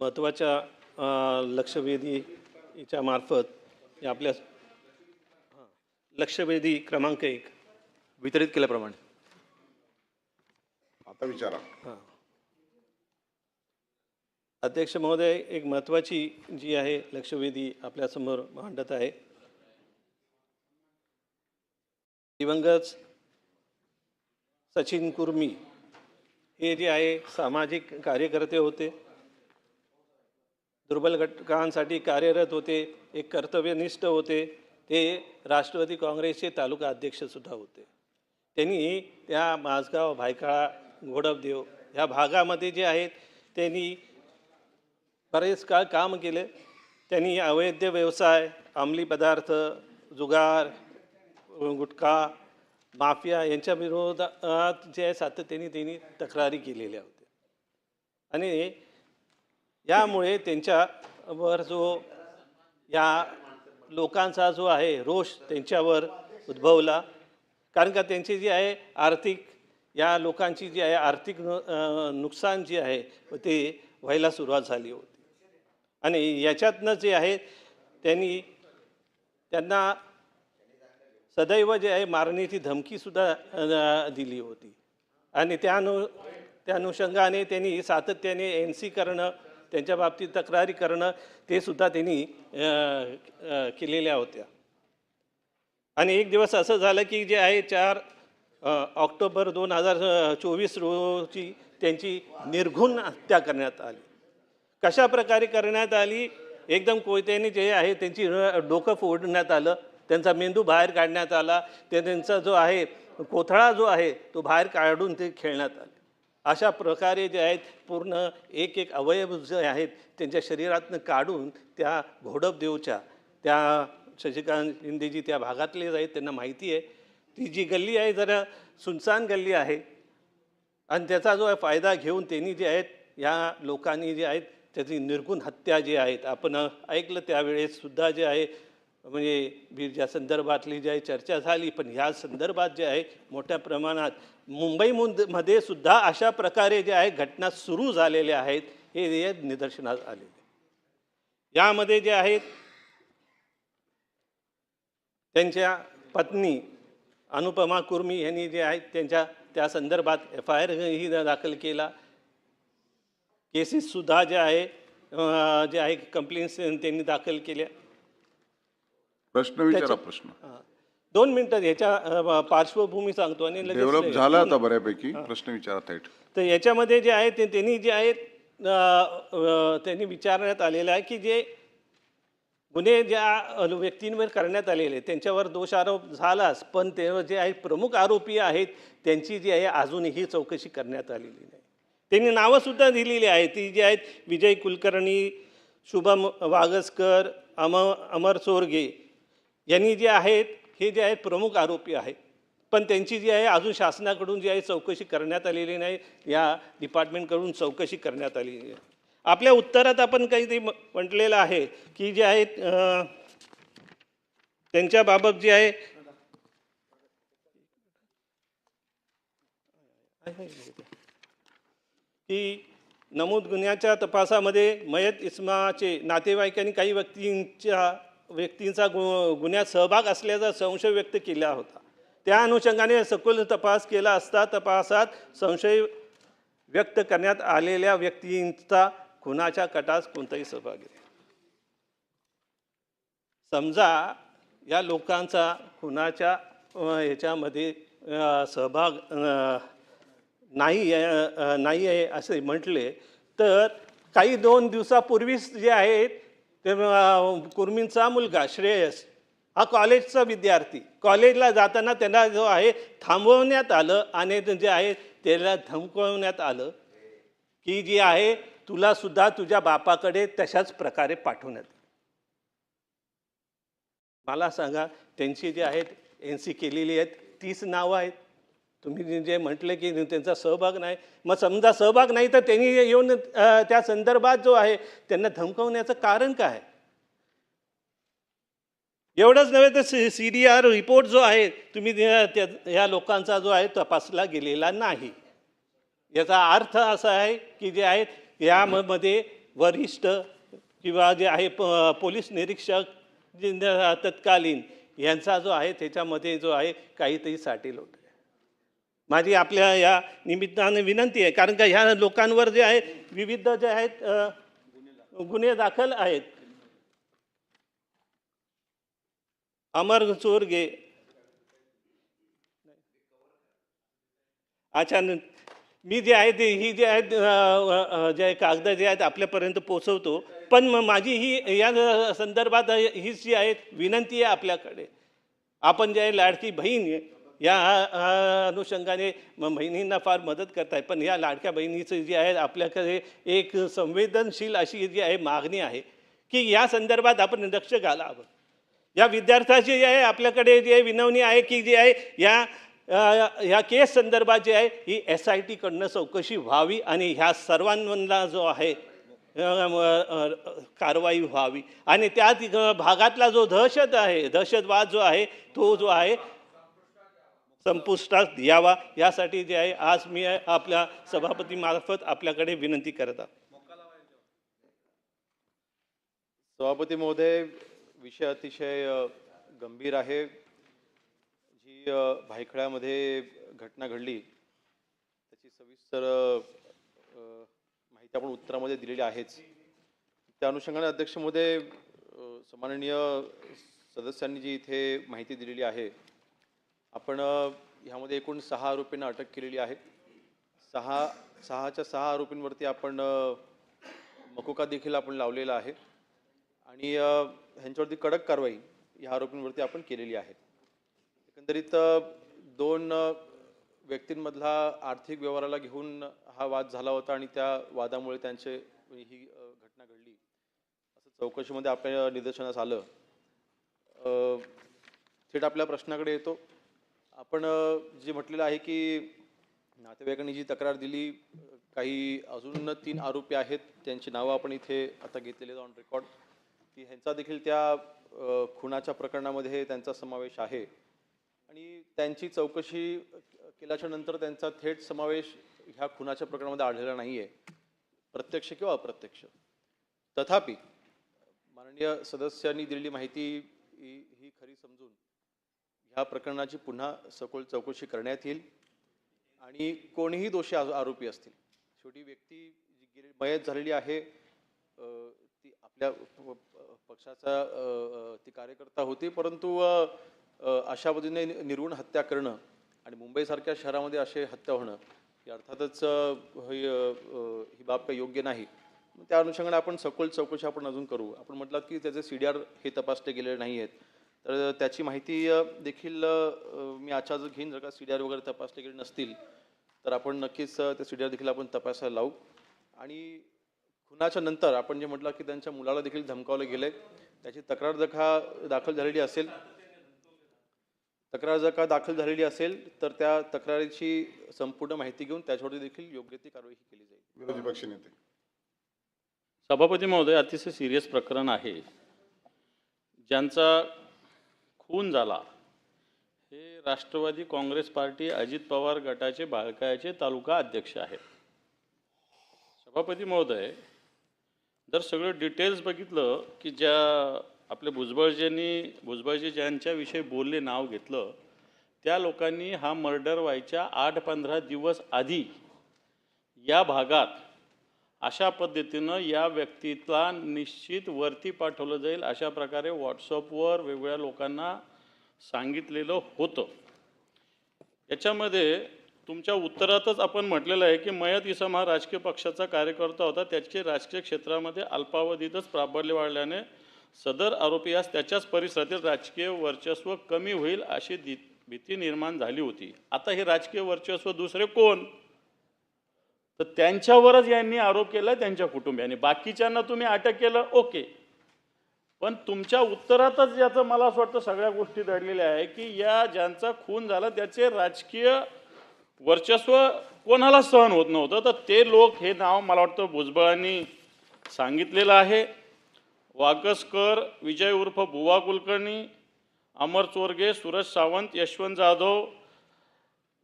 महत्त्वाच्या लक्षवेधीच्या मार्फत आपल्या लक्षवेधी क्रमांक एक. वितरित केल्याप्रमाणे. आता विचारा. हां. अध्यक्ष महोदय एक महत्त्वाची जी आहे लक्षवेधी आपल्यासमोर मांडत आहे. दिवंगत सचिन कुर्मी हे जे आहे सामाजिक कार्यकर्ते होते. दुर्बल घटकांसाठी कार्यरत होते एक कर्तव्यनिष्ठ होते ते राष्ट्रवादी काँग्रेसचे तालुका अध्यक्षसुद्धा होते. त्यांनी त्या माझगाव भायखळा घोडपदेव ह्या भागामध्ये जे आहेत त्यांनी बरेच काळ काम केले. त्यांनी अवैध व्यवसाय अंमली पदार्थ जुगार गुटखा माफिया यांच्या विरोधात जे आहे सातत्याने त्यांनी तक्रारी केलेल्या होत्या. आणि यामुळे त्यांच्यावर जो या लोकांचा जो आहे रोष त्यांच्यावर उद्भवला. कारण का त्यांची जी आहे आर्थिक या लोकांची जी आहे आर्थिक नु नुकसान जे आहे ते व्हायला सुरुवात झाली होती. आणि याच्यातनं जे आहे त्यांनी त्यांना सदैव जे आहे मारण्याची धमकीसुद्धा दिली होती. आणि त्या अनु त्या अनुषंगाने त्यांनी सातत्याने एन सी करणं त्यांच्या बाबतीत तक्रारी करणं ते सुद्धा त्यांनी केलेल्या होत्या. आणि एक दिवस असं झालं की जे आहे चार ऑक्टोबर दोन हजार चोवीस रोजी त्यांची निर्घुण हत्या करण्यात आली. कशा प्रकारे करण्यात आली? एकदम कोयत्याने जे आहे त्यांची डोकं फोडण्यात आलं. त्यांचा मेंदू बाहेर काढण्यात आला. ते त्यांचा जो आहे कोथळा जो आहे तो बाहेर काढून ते खेळण्यात आले. अशा प्रकारे जे आहेत पूर्ण एक एक अवयव जे आहेत त्यांच्या शरीरातनं काढून त्या घोडपदेवच्या त्या शशिकांत शिंदेजी त्या भागातले आहेत त्यांना माहिती आहे. ती जी गल्ली आहे जरा सुनसान गल्ली आहे. आणि त्याचा जो आहे फायदा घेऊन त्यांनी जे आहेत या लोकांनी जे आहेत त्याची निर्गुण हत्या जी आहेत आपण ऐकलं त्यावेळेस सुद्धा जे आहे म्हणजे बीरच्या संदर्भातली जी आहे चर्चा झाली पण ह्या संदर्भात जे आहे मोठ्या प्रमाणात मुंबई मध्ये सुद्धा अशा प्रकारे जे आहे घटना सुरू झालेल्या आहेत हे निदर्शनास आलेले यामध्ये जे आहेत त्यांच्या पत्नी अनुपमा कुर्मी यांनी जे आहेत त्यांच्या त्या संदर्भात एफ आय आरही दाखल केला. केसेससुद्धा जे आहे जे आहे कंप्लेंट्स त्यांनी दाखल केल्या. प्रश्न विचारा प्रश्न. दोन मिनटं याच्या पार्श्वभूमी सांगतो आणि डेव्हलप झाला आता बऱ्यापैकी. प्रश्न विचारा थेट. तर याच्यामध्ये जे आहे ते त्यांनी जे आहेत अं, त्यांनी विचारण्यात आलेलं आहे की जे गुन्हे ज्या व्यक्तींवर करण्यात आलेले त्यांच्यावर दोषारोप झालाच पण ते जे आहे प्रमुख आरोपी आहेत त्यांची जी आहे अजूनही चौकशी करण्यात आलेली नाही. त्यांनी नावंसुद्धा दिलेली आहेत ती जी आहेत विजय कुलकर्णी शुभम वागसकर अम अमर चोरगे यांनी जे आहेत हे जे आहेत प्रमुख आरोपी आहेत. पण त्यांची जी आहे अजून शासनाकडून जी आहे चौकशी करण्यात आलेली नाही. या डिपार्टमेंटकडून चौकशी करण्यात आलेली आहे. आपल्या उत्तरात आपण काहीतरी म- म्हटलेलं आहे की जे आहे त्यांच्याबाबत जे आहे की नमूद गुन्ह्याच्या तपासामध्ये मयत इस्माचे नातेवाईकांनी काही व्यक्तींच्या व्यक्तींचा गु गुन्ह्यात सहभाग असल्याचा संशय व्यक्त केला होता. त्या अनुषंगाने सखोल तपास केला असता तपासात संशय व्यक्त करण्यात आलेल्या व्यक्तींचा खुनाच्या कटास कोणताही सहभाग आहे समजा या लोकांचा खुनाच्या ह्याच्यामध्ये सहभाग नाही नाही आहे असे म्हटले तर काही दोन दिवसापूर्वीच जे आहेत ते कुर्मींचा मुलगा श्रेयस हा कॉलेजचा विद्यार्थी. कॉलेजला जाताना त्यांना जो आहे थांबवण्यात आलं आणि जे आहे त्याला धमकवण्यात आलं की जी आहे तुलासुद्धा तुझ्या बापाकडे तशाच प्रकारे पाठवण्यात मला सांगा त्यांची जी आहेत एन सी केलेली आहेत तीच नावं आहेत. तुम्ही जे- म्हटले म्हटलं की त्यांचा सहभाग नाही मग समजा सहभाग नाही तर त्यांनी येऊन त्या संदर्भात जो आहे त्यांना धमकवण्याचं कारण काय? एवढंच नव्हे तर C C D R report जो आहे तुम्ही त्या ह्या लोकांचा जो आहे तपासला गेलेला नाही. याचा अर्थ असा आहे की जे आहे यामध्ये वरिष्ठ किंवा जे आहे प पोलीस निरीक्षक तत्कालीन यांचा जो आहे त्याच्यामध्ये जो आहे काहीतरी साटील होत. माझी आपल्या या निमित्ताने विनंती आहे. कारण का ह्या लोकांवर जे आहे विविध जे आहेत गुन्हे दाखल आहेत. अमर चोरगे. अच्छा मी जे आहे ते ही जे आहेत जे आहे कागद जे आहेत आपल्यापर्यंत पोचवतो पण माझी ही या संदर्भात हीच जी आहे विनंती आहे आपल्याकडे. आपण जे आहे लाडकी बहीण आहे, या अनुषंगाने म- बहिणींना फार मदत करताय. पण या लाडक्या बहिणीचं जे आहे आपल्याकडे एक संवेदनशील अशी जी आहे मागणी आहे की या संदर्भात आपण लक्ष घालावं. या विद्यार्थ्याची जी आहे आपल्याकडे जी आहे विनवणी आहे की जी आहे या ह्या केस संदर्भात जी आहे ही एस आय टीकडनं चौकशी व्हावी आणि ह्या सर्वांना जो आहे कारवाई व्हावी. आणि त्या भागातला जो दहशत आहे दहशतवाद जो आहे तो जो आहे संपुष्टात यावा यासाठी जे आहे आज मी आपल्या सभापतीमार्फत आपल्याकडे विनंती करत आहोत सभापती महोदय विषय अतिशय गंभीर आहे. जी भायखळ्यामध्ये घटना घडली त्याची सविस्तर माहिती आपण उत्तरामध्ये दिलेली आहेच. त्या अनुषंगाने अध्यक्ष महोदय सन्माननीय सदस्यांनी जी इथे माहिती दिलेली आहे आपण ह्यामध्ये एकूण सहा आरोपींना अटक केलेली आहे. सहा सहाच्या सहा आरोपींवरती आपण मकोका देखील आपण लावलेला आहे. आणि ह्यांच्यावरती कडक कारवाई ह्या आरोपींवरती आपण केलेली आहे. एकंदरीत दोन व्यक्तींमधला आर्थिक व्यवहाराला घेऊन हा वाद झाला होता आणि त्या वादामुळे त्यांचे ही घटना घडली. असं चौकशीमध्ये आपल्या निदर्शनास आलं. थेट आपल्या प्रश्नाकडे येतो. आपण जे म्हटलेलं आहे की नातेवाईकांनी जी तक्रार दिली काही अजून तीन आरोपी आहेत त्यांची नावं आपण इथे आता घेतलेली ऑन रेकॉर्ड की ह्यांचा देखील त्या खुनाच्या प्रकरणामध्ये त्यांचा समावेश आहे. आणि त्यांची चौकशी केल्याच्यानंतर त्यांचा थेट समावेश ह्या खुनाच्या प्रकरणामध्ये आढळला नाही आहे प्रत्यक्ष किंवा अप्रत्यक्ष. तथापि माननीय सदस्यांनी दिलेली माहिती ही ही खरी समजून ह्या प्रकरणाची पुन्हा सखोल चौकशी करण्यात येईल आणि कोणीही दोषी आरो- आरोपी असतील. शेवटी व्यक्ती जी गेली मयत झालेली आहे ती आपल्या पक्षाचा ती कार्यकर्ता होती परंतु अशा पद्धतीने नि- निर्गुण हत्या करणं आणि मुंबईसारख्या शहरामध्ये असे हत्या होणं ही अर्थातच ही बाब काही योग्य नाही. त्या अनुषंगाने आपण सखोल चौकशी आपण अजून करू. आपण म्हटलं की त्याचे सी डी आर हे तपासले गेलेले नाही आहेत तर त्याची माहिती देखील मी आजच्या आज घेईन जर का सी डी आर वगैरे तपासले गेले नसतील तर आपण नक्कीच ते सी डी आर देखील आपण तपासायला लावू. आणि खुनाच्या नंतर आपण जे म्हटलं की त्यांच्या मुलाला देखील धमकावलं गेलंय त्याची तक्रार जर का दाखल झालेली असेल तक्रार जर का दाखल झालेली असेल तर त्या तक्रारीची संपूर्ण माहिती घेऊन त्याच्यावरती देखील योग्य ती कारवाई केली जाईल. विरोधी पक्षनेते सभापती महोदय अतिशय सिरियस प्रकरण आहे. ज्यांचा खून झाला. हे राष्ट्रवादी काँग्रेस पार्टी अजित पवार गटाचे बाळकायाचे तालुका अध्यक्ष आहेत. सभापती महोदय जर सगळं डिटेल्स बघितलं की ज्या आपल्या भुजबळजींनी भुजबळजी ज्यांच्याविषयी बोलले नाव घेतलं त्या लोकांनी हा मर्डर व्हायच्या आठ पंधरा दिवस आधी या भागात अशा पद्धतीनं या व्यक्तीला निश्चित वरती पाठवलं जाईल अशा प्रकारे व्हॉट्सअपवर वेगवेगळ्या लोकांना सांगितलेलं होतं. याच्यामध्ये तुमच्या उत्तरातच आपण म्हटलेलं आहे की मयत इसम हा राजकीय पक्षाचा कार्यकर्ता होता. त्याचे राजकीय क्षेत्रामध्ये अल्पावधीतच प्राबल्य वाढल्याने सदर आरोपीयास त्याच्याच परिसरातील राजकीय वर्चस्व कमी होईल अशी दि भीती निर्माण झाली होती. आता हे राजकीय वर्चस्व दुसरे कोण? तर त्यांच्यावरच यांनी आरोप केला त्यांच्या कुटुंबियांनी. बाकीच्यांना तुम्ही अटक केलं ओके. पण तुमच्या उत्तरातच याचं मला असं वाटतं सगळ्या गोष्टी दडलेल्या आहे की या ज्यांचा खून झाला त्याचे राजकीय वर्चस्व कोणाला सहन होत नव्हतं. तर ते लोक हे नाव मला वाटतं भुजबळांनी सांगितलेलं आहे. वाकसकर विजय उर्फ बुवा कुलकर्णी अमर चोरगे सुरज सावंत यशवंत जाधव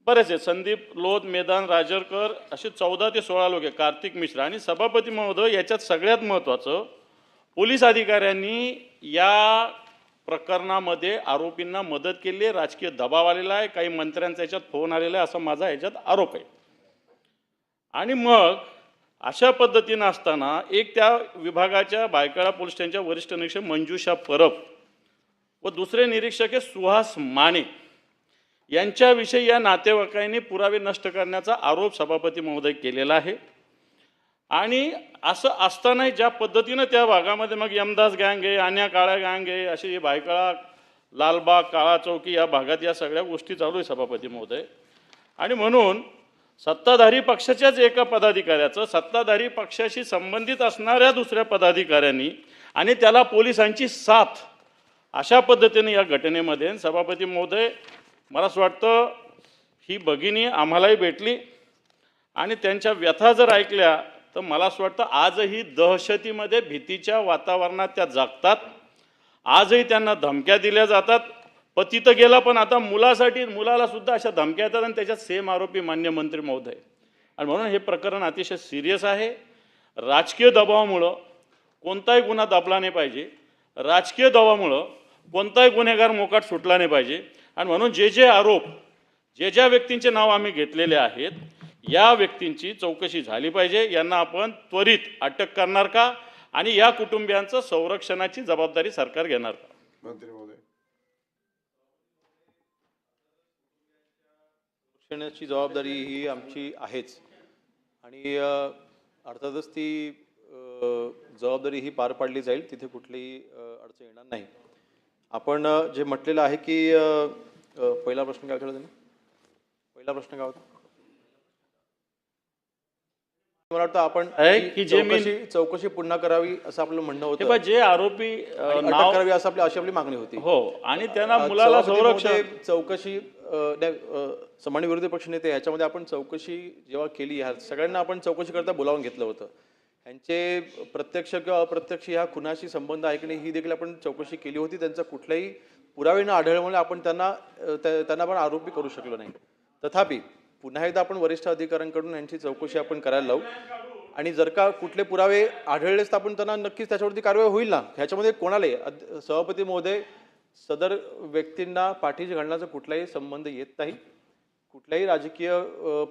बरेच आहेत. संदीप लोध मेदान राजरकर असे चौदा ते सोळा लोक आहे कार्तिक मिश्रा आणि सभापती महोदय याच्यात सगळ्यात महत्त्वाचं पोलीस अधिकाऱ्यांनी या प्रकरणामध्ये आरोपींना मदत केली आहे. राजकीय दबाव आलेला आहे. काही मंत्र्यांचा याच्यात फोन आलेला आहे असा माझा याच्यात आरोप आहे. आणि मग अशा पद्धतीनं असताना एक त्या विभागाच्या बायकाळा पोलीस स्टेशनच्या वरिष्ठ निरीक्षक मंजुषा परब व दुसरे निरीक्षक आहे सुहास माने. यांच्याविषयी या नातेवाईकांनी पुरावे नष्ट करण्याचा आरोप सभापती महोदय केलेला आहे. आणि असं असतानाही ज्या पद्धतीनं त्या भागामध्ये मग यमदास गँग आहे आन्या काळ्या गँग आहे अशी ही लालबाग काळा चौकी या भागात या सगळ्या गोष्टी चालू आहे सभापती महोदय. आणि म्हणून सत्ताधारी पक्षाच्याच एका पदाधिकाऱ्याचं सत्ताधारी पक्षाशी संबंधित असणाऱ्या दुसऱ्या पदाधिकाऱ्यांनी आणि त्याला पोलिसांची साथ अशा पद्धतीने या घटनेमध्ये सभापती महोदय मला असं वाटतं ही भगिनी आम्हालाही भेटली आणि त्यांच्या व्यथा जर ऐकल्या तर मला असं वाटतं आजही दहशतीमध्ये भीतीच्या वातावरणात त्या जगतात. आजही त्यांना धमक्या दिल्या जातात. पती तर गेला पण आता मुलासाठी मुलाला सुद्धा अशा धमक्या येतात आणि त्याच्यात सेम आरोपी मान्य मंत्री महोदय. आणि म्हणून हे प्रकरण अतिशय सिरियस आहे. राजकीय दबावामुळं कोणताही गुन्हा दाबला नाही पाहिजे. राजकीय दबावामुळं कोणताही गुन्हेगार मोकाट सुटला नाही पाहिजे. आणि म्हणून जे जे आरोप जे ज्या व्यक्तींचे नाव आम्ही घेतलेले आहेत या व्यक्तींची चौकशी झाली पाहिजे. यांना आपण त्वरित अटक करणार का? आणि या कुटुंबियांचं संरक्षणाची जबाबदारी सरकार घेणार का? मंत्री महोदय. शिक्षणाची जबाबदारी ही आमची आहेच. आणि अर्थातच ती जबाबदारी ही पार पाडली जाईल. तिथे कुठलीही अडचण येणार नाही. आपण जे म्हटलेलं आहे की पहिला प्रश्न काय विचारला त्यांनी? पहिला प्रश्न काय होता? मला वाटतं आपण की जे मी- चौकशी पुन्हा करावी असं आपलं म्हणणं होतं. जे आरोपी नाव करावी असं आपली अशी आपली मागणी होती. हो आणि त्यांना मुलाला संरक्षण चौकशी सन्माननीय विरोधी पक्षनेते ह्याच्यामध्ये आपण चौकशी जेव्हा केली ह्या सगळ्यांना आपण चौकशी करता बोलावून घेतलं होतं. यांचे प्रत्यक्ष किंवा अप्रत्यक्ष ह्या खुनाशी संबंध आहे की नाही ही देखील आपण चौकशी केली होती. त्यांचा कुठलाही पुरावे न आढळल्यामुळे आपण त्यांना त्या- त्यांना पण आरोपी करू शकलो नाही. तथापि पुन्हा एकदा आपण वरिष्ठ अधिकाऱ्यांकडून यांची चौकशी आपण करायला लावू. आणि जर का कुठले पुरावे आढळलेच तर आपण त्यांना नक्कीच त्याच्यावरती कारवाई होईल ना? ह्याच्यामध्ये कोणालाही अद- सभापती महोदय सदर व्यक्तींना पाठीशी घालण्याचा कुठलाही संबंध येत नाही. कुठल्याही राजकीय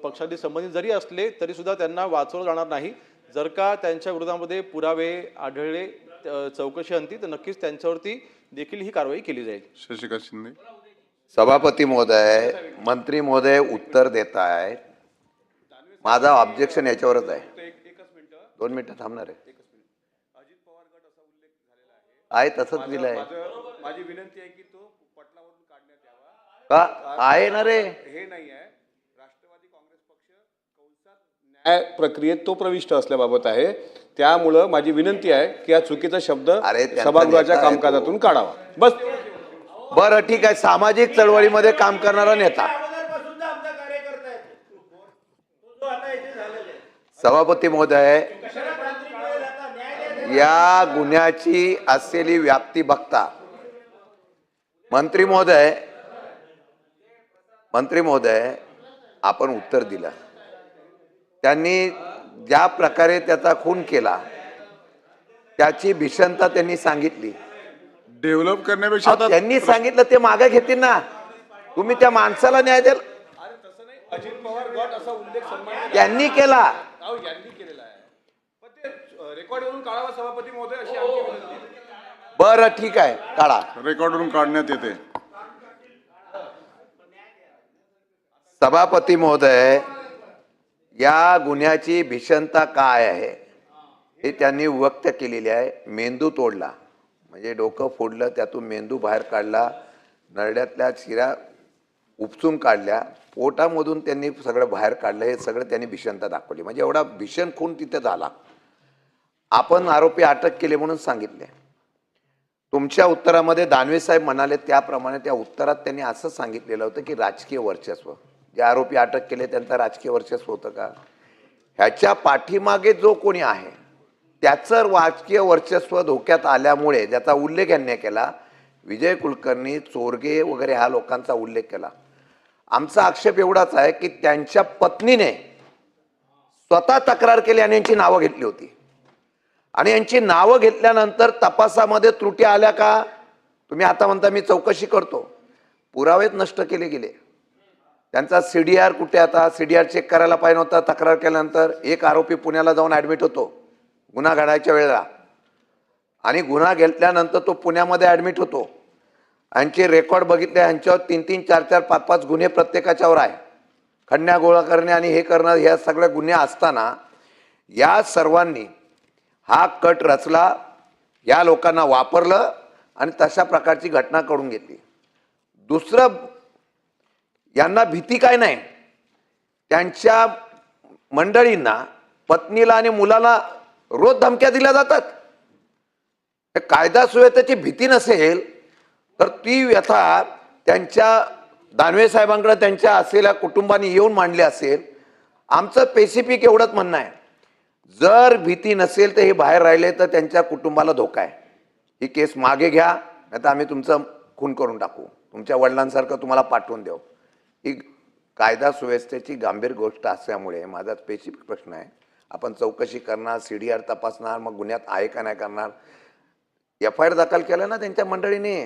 पक्षाशी संबंधित जरी असले तरीसुद्धा त्यांना वाचवलं जाणार नाही. जर का त्यांच्या विरोधामध्ये पुरावे आढळले चौकशी अंती तर नक्कीच त्यांच्यावरती देखील ही कारवाई केली जाईल. शशिकांत शिंदे. सभापती महोदय मंत्री महोदय उत्तर देत आहे माझा ऑब्जेक्शन याच्यावरच आहे. दोन मिनिटं थांबणार आहे. आहे तसंच दिलंय. माझी विनंती आहे की तो पटलावरून काढण्यात यावा. का? आहे ना रे. हे नाही आहे. प्रक्रियेत तो प्रविष्ट असल्याबाबत आहे. त्यामुळं माझी विनंती आहे की हा चुकीचा शब्द अरे, त्यांचा सभागृहाच्या नेता आहे तो. कामकाजातून काढावा. बस. बरं ठीक आहे. सामाजिक चळवळीमध्ये काम करणारा नेता. सभापती महोदय या गुन्ह्याची असलेली व्याप्ती बघता. मंत्री महोदय मंत्री महोदय आपण उत्तर दिलं. त्यांनी ज्या प्रकारे त्याचा खून केला त्याची भीषणता त्यांनी सांगितली. डेव्हलप करण्यापेक्षा त्यांनी सांगितलं ते मागे घेतील ना. तुम्ही त्या माणसाला न्याय द्याल. अजित पवार गट असा उल्लेख त्यांनी केला. यांनी केलेला आहे पण ते रेकॉर्डवरून काढावा सभापती महोदय अशी आमची विनंती आहे. बरं ठीक आहे. काढा. रेकॉर्डवरून काढण्यात येते. सभापती महोदय या गुन्ह्याची भीषणता काय आहे? हे त्यांनी व्यक्त केलेली आहे. मेंदू तोडला. म्हणजे डोकं फोडलं त्यातून मेंदू बाहेर काढला. नरड्यातल्या शिरा उपसून काढल्या. पोटामधून त्यांनी सगळं बाहेर काढलं. हे सगळं त्यांनी भीषणता दाखवली. म्हणजे एवढा भीषण खून तिथे झाला. आपण आरोपी अटक केले म्हणून सांगितले. तुमच्या उत्तरामध्ये दानवे साहेब म्हणाले त्याप्रमाणे त्या उत्तरात त्यांनी असं सांगितलेलं होतं की राजकीय वर्चस्व. जे आरोपी अटक केले त्यांचं राजकीय वर्चस्व होतं का? ह्याच्या पाठीमागे जो कोणी आहे त्याचं राजकीय वर्चस्व धोक्यात आल्यामुळे ज्याचा उल्लेख यांनी केला विजय कुलकर्णी चोरगे वगैरे ह्या लोकांचा उल्लेख केला. आमचा आक्षेप एवढाच आहे की त्यांच्या पत्नीने स्वतः तक्रार केली आणि यांची नावं घेतली होती. आणि यांची नावं घेतल्यानंतर तपासामध्ये त्रुटी आल्या का? तुम्ही आता म्हणता मी चौकशी करतो. पुरावेत नष्ट केले गेले. त्यांचा सी डी आर कुठे आता? सी डी आर चेक करायला पाहिजे नव्हता. तक्रार केल्यानंतर एक आरोपी पुण्याला जाऊन ॲडमिट होतो. गुन्हा घडायच्या वेळेला. आणि गुन्हा घेतल्यानंतर तो पुण्यामध्ये ॲडमिट होतो. यांचे रेकॉर्ड बघितले यांच्यावर तीन तीन चार चार पाच पाच गुन्हे प्रत्येकाच्यावर आहे. खंड्या गोळा करणे आणि हे करणं ह्या सगळ्या गुन्हे असताना या सर्वांनी हा कट रचला या लोकांना वापरलं आणि तशा प्रकारची घटना करून घेतली. दुसरं यांना भीती काय नाही. त्यांच्या मंडळींना पत्नीला आणि मुलाला रोज धमक्या दिल्या जातात. हे कायदा सुव्यवस्थेची भीती नसेल तर ती व्यथा त्यांच्या दानवे साहेबांकडे त्यांच्या असलेल्या कुटुंबाने येऊन मांडली असेल. आमचं पेसिफिक एवढंच म्हणणं आहे. जर भीती नसेल तर हे बाहेर राहिले तर त्यांच्या कुटुंबाला धोका आहे. ही केस मागे घ्या नाही तर आम्ही तुमचं खून करून टाकू. तुमच्या वडिलांसारखं तुम्हाला पाठवून देऊ. ही कायदा सुव्यवस्थेची गंभीर गोष्ट असल्यामुळे माझा स्पेसिफिक प्रश्न आहे. आपण चौकशी करणार सी डी आर तपासणार मग गुन्ह्यात आहे का नाही करणार? एफ आय आर दाखल केलं ना त्यांच्या मंडळीने?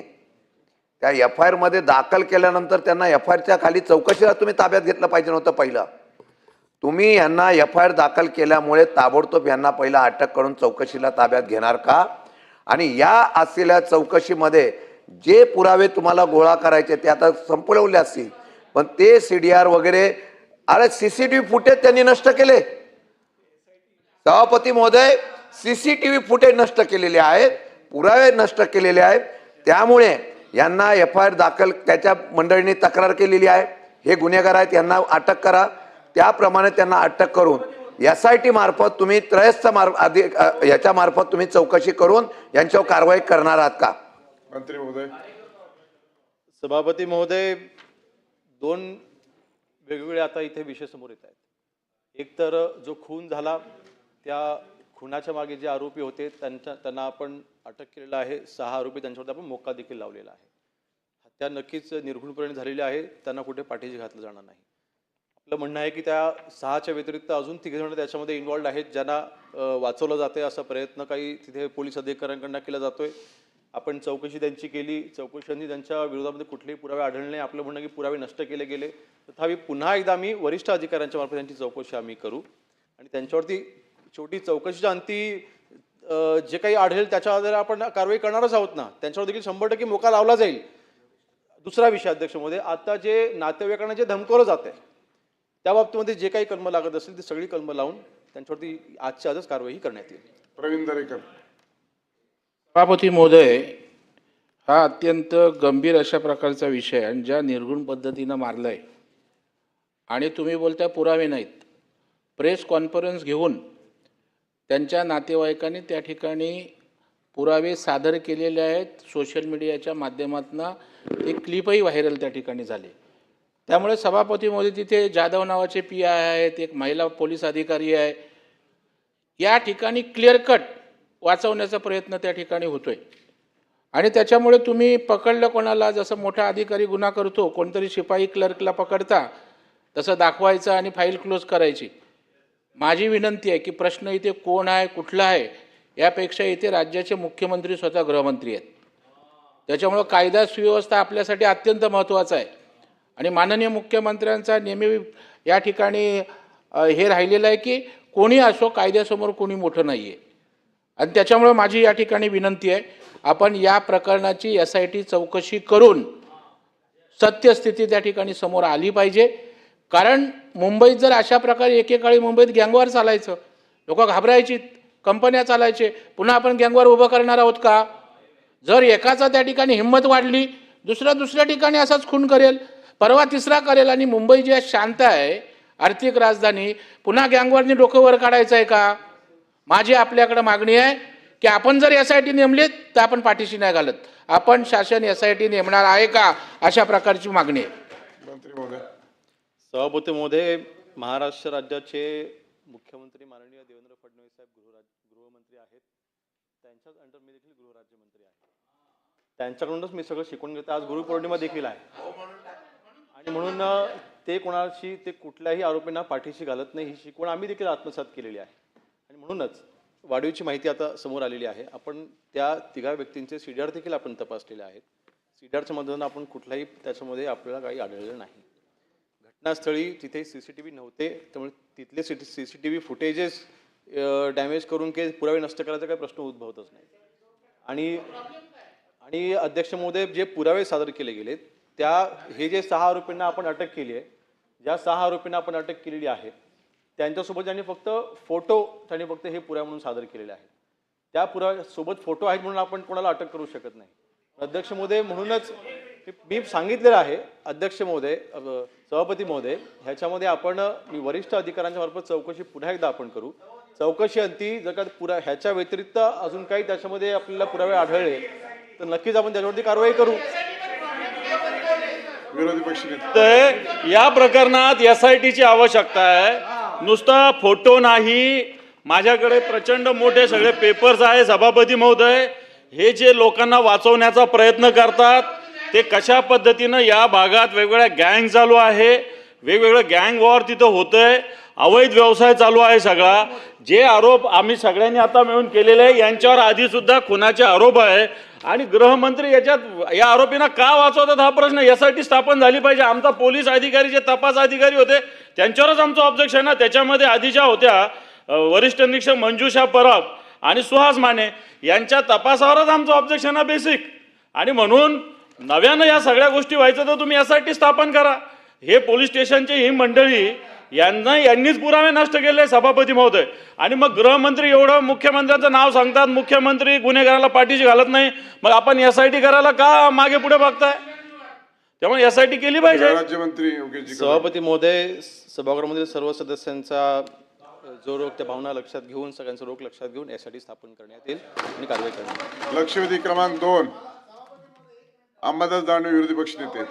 त्या एफ आय आरमध्ये दाखल केल्यानंतर त्यांना एफ आय आरच्या खाली चौकशीला तुम्ही ताब्यात घेतलं पाहिजे नव्हतं पहिलं. तुम्ही यांना एफ आय आर दाखल केल्यामुळे ताबडतोब यांना पहिला अटक करून चौकशीला ताब्यात घेणार का? आणि या असलेल्या चौकशीमध्ये जे पुरावे तुम्हाला गोळा करायचे ते आता संपवले असतील. पण ते सी डी आर वगैरे अरे C C T V footage त्यांनी नष्ट केले. सभापती महोदय सीसीटीव्ही फुटेज नष्ट केलेले आहेत पुरावे नष्ट केलेले आहेत. त्यामुळे यांना एफ आय आर दाखल त्याच्या मंडळीने तक्रार केलेली आहे. हे गुन्हेगार आहेत यांना अटक करा. त्याप्रमाणे त्यांना अटक करून एस आय टी मार्फत तुम्ही त्रयस्थ मार्फ आधी याच्या मार्फत तुम्ही चौकशी करून यांच्यावर कारवाई करणार आहात का? मंत्री महोदय. सभापती महोदय दोन वेगवेगळे आता इथे विषय समोर येत आहेत. एक तर जो खून झाला त्या खुनाच्या मागे जे आरोपी होते त्यांच्या त्यांना आपण अटक केलेलं आहे. सहा आरोपी त्यांच्यावरती आपण मोक्का देखील लावलेला आहे. हत्या नक्कीच निर्घुणपणे झालेली आहे. त्यांना कुठे पाठीशी घातलं जाणार नाही. आपलं म्हणणं आहे की त्या सहाच्या व्यतिरिक्त अजून तिघे जण त्याच्यामध्ये इन्वॉल्ड आहेत ज्यांना वाचवलं जाते असा प्रयत्न काही तिथे पोलीस अधिकाऱ्यांकडनं केला जातोय. आपण चौकशी त्यांची केली चौकशांनी त्यांच्या विरोधामध्ये कुठलेही पुरावे आढळले नाही. आपलं म्हणणं की पुरावे नष्ट केले गेले. तथापि पुन्हा एकदा आम्ही वरिष्ठ अधिकाऱ्यांच्या मार्फत त्यांची चौकशी आम्ही करू. आणि त्यांच्यावरती छोटी चौकशीच्या अंती जे काही आढळेल त्याच्या आधारे आपण कारवाई करणारच आहोत ना. त्यांच्यावर देखील शंभर टक्के मोका लावला जाईल. दुसरा विषय अध्यक्षमध्ये आता जे नातेवाईकांना जे धमकवलं जात आहे त्या बाबतीमध्ये जे काही कलम लागत असेल ती सगळी कलम लावून त्यांच्यावरती आजच्या आजच कारवाई करण्यात येईल. प्रवीण दरेकर. सभापती महोदय हा अत्यंत गंभीर अशा प्रकारचा विषय आणि ज्या निर्गुण पद्धतीनं मारला आहे आणि तुम्ही बोलता पुरावे नाहीत. प्रेस कॉन्फरन्स घेऊन त्यांच्या नातेवाईकांनी त्या ठिकाणी पुरावे सादर केलेले आहेत. सोशल मीडियाच्या माध्यमातून ते क्लिपही व्हायरल त्या ठिकाणी झाले. त्यामुळे सभापती मोदी तिथे जाधव नावाचे पी आय आहेत एक महिला पोलीस अधिकारी आहे. या ठिकाणी क्लिअर कट वाचवण्याचा प्रयत्न त्या ठिकाणी होतोय. आणि त्याच्यामुळे तुम्ही पकडलं कोणाला जसं मोठा अधिकारी गुन्हा करतो कोणतरी शिपाई क्लर्कला पकडता तसं दाखवायचं आणि फाईल क्लोज करायची. माझी विनंती आहे की प्रश्न इथे कोण आहे कुठला आहे यापेक्षा इथे राज्याचे मुख्यमंत्री स्वतः गृहमंत्री आहेत. त्याच्यामुळं कायदा सुव्यवस्था आपल्यासाठी अत्यंत महत्त्वाचा आहे. आणि माननीय मुख्यमंत्र्यांचा नेहमी या ठिकाणी हे राहिलेलं आहे की कोणी असो कायद्यासमोर कोणी मोठं नाही आहे आणि त्याच्यामुळं माझी या ठिकाणी विनंती आहे आपण या प्रकरणाची एस आय टी चौकशी करून सत्यस्थिती त्या ठिकाणी समोर आली पाहिजे. कारण मुंबईत जर अशा प्रकारे एकेकाळी मुंबईत गँगवार चालायचं लोक घाबरायची कंपन्या चालायचे पुन्हा आपण गँगवार उभं करणार आहोत का? जर एकाचा त्या ठिकाणी हिंमत वाढली दुसरा दुसऱ्या ठिकाणी असाच खून करेल परवा तिसरा करेल आणि मुंबई जी आज शांत आहे आर्थिक राजधानी पुन्हा गँगवरनी डोकं वर काढायचं आहे का? माझी आपल्याकडे मागणी आहे की आपण जर एस आय टी नेमलीत तर आपण पाठीशी नाही घालत. आपण शासन एस आय टी नेमणार आहे का अशा प्रकारची मागणी आहे. मंत्री महोदय. सभापती महोदय महाराष्ट्र राज्याचे मुख्यमंत्री माननीय देवेंद्र फडणवीस साहेब गृहराज गृहमंत्री आहेत. त्यांच्याच अंडर मी देखील गृहराज्यमंत्री आहे. त्यांच्याकडूनच मी सगळं शिकून घेतो आज गुरुपौर्णिमा देखील आहे. आणि म्हणून ते कोणाशी ते कुठल्याही आरोपींना पाठीशी घालत नाही ही शिकवण आम्ही देखील आत्मसात केलेली आहे. म्हणूनच वाढीवची माहिती आता समोर आलेली आहे. आपण त्या तिघा व्यक्तींचे सीडीआर देखील आपण तपासलेले आहेत. सीडीआरच्या मधून आपण कुठलाही त्याच्यामध्ये आपल्याला काही आढळलं नाही. घटनास्थळी तिथे सी सी टी व्ही नव्हते त्यामुळे तिथले C C C T V footages damage करून काही पुरावे नष्ट करायचा काही प्रश्न उद्भवतच नाही. आणि आणि अध्यक्ष महोदय जे पुरावे सादर केले गेले त्या हे जे सहा आरोपींना आपण अटक केली आहे ज्या सहा आरोपींना आपण अटक केलेली आहे त्यांच्यासोबत त्यांनी फक्त फोटो त्यांनी फक्त हे पुरावे म्हणून सादर केलेले आहेत. त्या पुराव्यासोबत फोटो आहेत म्हणून आपण कोणाला अटक करू शकत नाही. अध्यक्ष महोदय म्हणूनच मी- सांगितलेलं आहे अध्यक्ष महोदय सभापती महोदय ह्याच्यामध्ये आपण मी वरिष्ठ अधिकाऱ्यांच्या मार्फत चौकशी पुन्हा एकदा आपण करू. चौकशी अंती जर का पुरा ह्याच्या व्यतिरिक्त अजून काही त्याच्यामध्ये आपल्याला पुरावे आढळले तर नक्कीच आपण त्याच्यावरती कारवाई करू. विरोधी तर या प्रकरणात एस आय टीची आवश्यकता आहे. नुसता फोटो नाही. माझ्याकडे प्रचंड मोठे सगळे पेपर्स आहे सभापती महोदय. हे जे लोकांना वाचवण्याचा प्रयत्न करतात ते कशा पद्धतीनं या भागात वेगवेगळ्या गँग चालू आहे वेगवेगळं गँग वॉर तिथं होतंय. अवैध व्यवसाय चालू आहे सगळा. जे आरोप आम्ही सगळ्यांनी आता मिळून केलेले आहे यांच्यावर आधीसुद्धा खुनाचे आरोप आहे. आणि गृहमंत्री याच्यात या आरोपींना का वाचवतात हा प्रश्न? यासाठी स्थापन झाली पाहिजे. आमचा पोलीस अधिकारी जे तपास अधिकारी होते त्यांच्यावरच आमचं ऑब्जेक्शन आहे त्याच्यामध्ये आधीच्या होत्या वरिष्ठ निरीक्षक मंजुषा परब आणि सुहास माने. यांच्या तपासावरच आमचं ऑब्जेक्शन आहे बेसिक आणि म्हणून नव्यानं या सगळ्या गोष्टी व्हायचं तर तुम्ही यासाठी स्थापन करा. हे पोलीस स्टेशनची ही मंडळी यांना यांनीच पुरावे नष्ट केले सभापती महोदय. आणि मग गृहमंत्री एवढं मुख्यमंत्र्यांचं नाव सांगतात मुख्यमंत्री गुन्हेगाराला पाठीशी घालत नाही. मग आपण एस आय टी करायला का मागे पुढे बघताय त्यामुळे एस आय टी केली पाहिजे. राज्यमंत्री. सभापती महोदय सभागृहामधील सर्व सदस्यांचा जो रोग त्या भावना लक्षात घेऊन सगळ्यांचा रोग लक्षात घेऊन यासाठी स्थापन करण्यात येईल आणि कारवाई करण्यात येईल. लक्षवेधी क्रमांक दोन. अंबादास दानवे विरोधी पक्षनेते